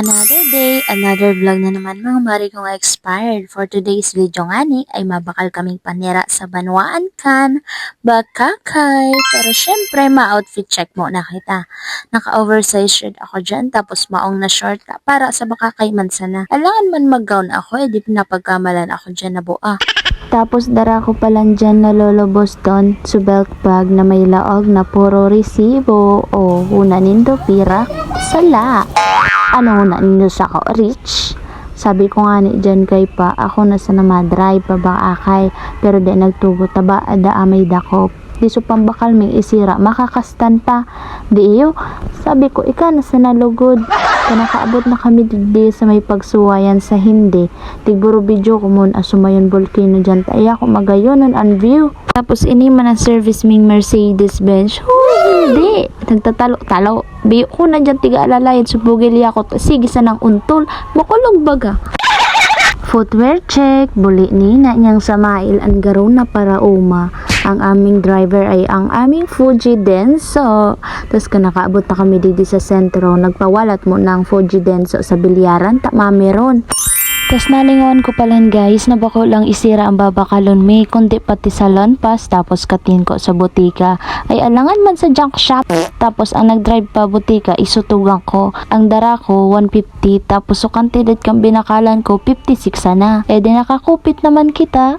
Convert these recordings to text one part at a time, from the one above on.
Another day, another vlog na naman mga mari expired. For today's video nga ni, ay mabakal kaming panira sa Banwaan Kan, Bakakay. Pero syempre, ma-outfit check mo na kita. Naka-oversize shirt ako dyan, tapos maong na short para sa Bakakay man sana. Alangan man mag-gown ako, eh, di pinapagkamalan ako dyan na bua. Tapos dara ko palang dyan na Lolo Boston sa belt bag na may laog na puro resibo o una nindo pira sala. Ano na nindo sa ko rich? Sabi ko nga ni dyan kay pa, ako na sa namadrive pa ba akay, pero di nagtugo taba, ada amay dakop. Di so pambakal may isira, makakastan pa. Di iyo, sabi ko, ika na sa nalugod. Kanakaabot na kami digdi sa may pagsuwayan sa hindi. Tigburo video ko mun asumayon volcano dyan. Taya ko magayonon ang view. Tapos ini man ang service ming Mercedes Benz. Huy, hindi. Nagtatalo-talo. Biyo ko na dyan tiga alalayan. Subugil ako. Sige sa nang untol. Makulog baga. Footwear check, buli ni na niyang samail ang garo na para uma. Ang aming driver ay ang aming Fuji Denso. Tapos ka nakaabot na kami dito sa sentro, nagpawalat mo ng Fuji Denso sa bilyaran, tama meron. Tapos nalingon ko palan guys, na bako lang isira ang babakalon may kundi pati sa pass tapos katin ko sa butika. Ay alangan man sa junk shop. Tapos ang nag-drive pa butika, isutugang ko. Ang dara ko, 150. Tapos sukantidad kang binakalan ko, 56 sana. Eh di nakakupit naman kita.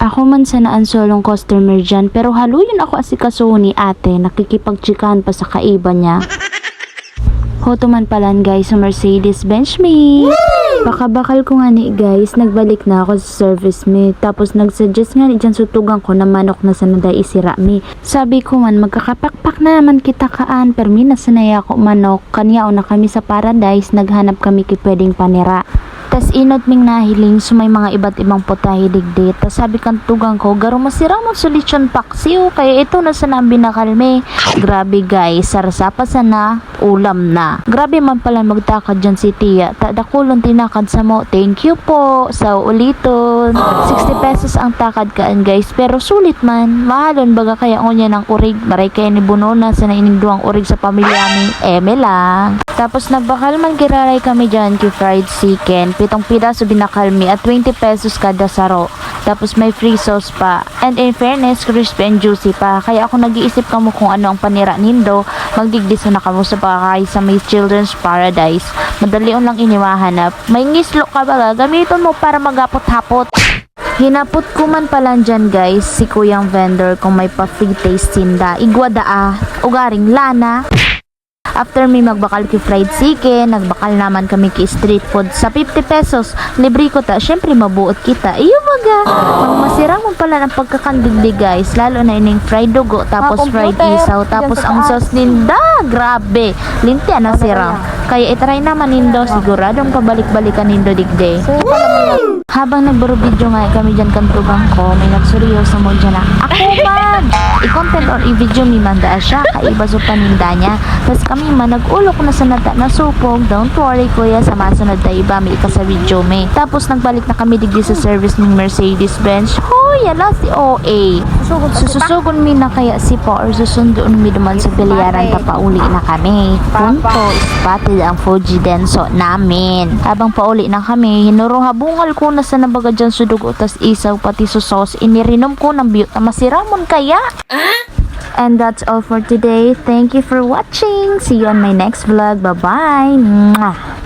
Ako man sana ang solong customer dyan, pero haluyon ako asikaso ni ate, nakikipagchikan pa sa kaiba niya. Hoto man palan guys sa Mercedes Benz me. Bakabakal ko nga ni guys, nagbalik na ako sa service me. Tapos nagsuggest nga ni dyan sutugang ko na manok na sanada isira me. Sabi ko man, magkakapakpak na naman kita kaan. Permi na sanay ako manok. Kanyaw na kami sa paradise, naghanap kami ki pwedeng panira. Tas inot ming nahiling so may mga iba't ibang putahe digdi. Tas sabi kang tugang ko, garo masira mo sa lechon paksiw. Kaya ito na sana ang binakalme. Grabe guys, sarsapa sana, ulam na. Grabe man pala magtakad dyan si Tia. Tadakulon tinakad sa mo. Thank you po sa uliton. 60 pesos ang takad kaan guys. Pero sulit man. Mahalon baga kaya ko niya ng urig. Maray kaya ni Bunona sa naininduang urig sa pamilya ni Eme lang. Tapos nagbakal man giraray kami dyan kay fried chicken. Pitong piraso binakalmi at 20 pesos kada saro. Tapos may free sauce pa. And in fairness, crispy and juicy pa. Kaya ako nag-iisip ka mo kung ano ang panira nindo. Magdigdisa na kamo sa pakakay sa may children's paradise. Madali lang iniwahanap. May ngislo ka ba? Gamiton mo para magapot-hapot. Hinapot ko man pala dyan guys, si kuyang vendor kung may pa-free taste sinda. Igwada ah, ugaring lana. After may magbakal ki fried chicken, nagbakal naman kami ki street food sa 50 pesos. Libre ko ta, syempre mabuot kita. Iyo baga. Masira mo pala ng pagkakandigdi guys, lalo na ining fried dugo, tapos fried isaw, tapos ang sauce ninda, grabe. Linti na sira. Kaya itry naman nindo, siguradong pabalik-balikan nindo digde. Habang nagburo video nga kami dyan kantugang ko, may nagsuryoso mo dyan na, ako man! I-content or i-video mi man daa siya, kaiba so paninda niya. Tapos kami man, nag-ulok na sa nata na supog, don't worry kuya, sa masunod na iba, may ika sa video me. Tapos nagbalik na kami digdi sa service ng Mercedes-Benz. Hoy, ala si OA. Sususugon mi na kaya si po or susundoon mi duman sa bilyaran pauli na kami. Punto, spotted ang Fuji Denso namin. Habang pauli na kami, hinuruha bungal ko na sa nabaga dyan sa dugo tas isaw pati sauce. Inirinom ko ng biyot na masiramon kaya. And that's all for today. Thank you for watching. See you on my next vlog. Bye-bye.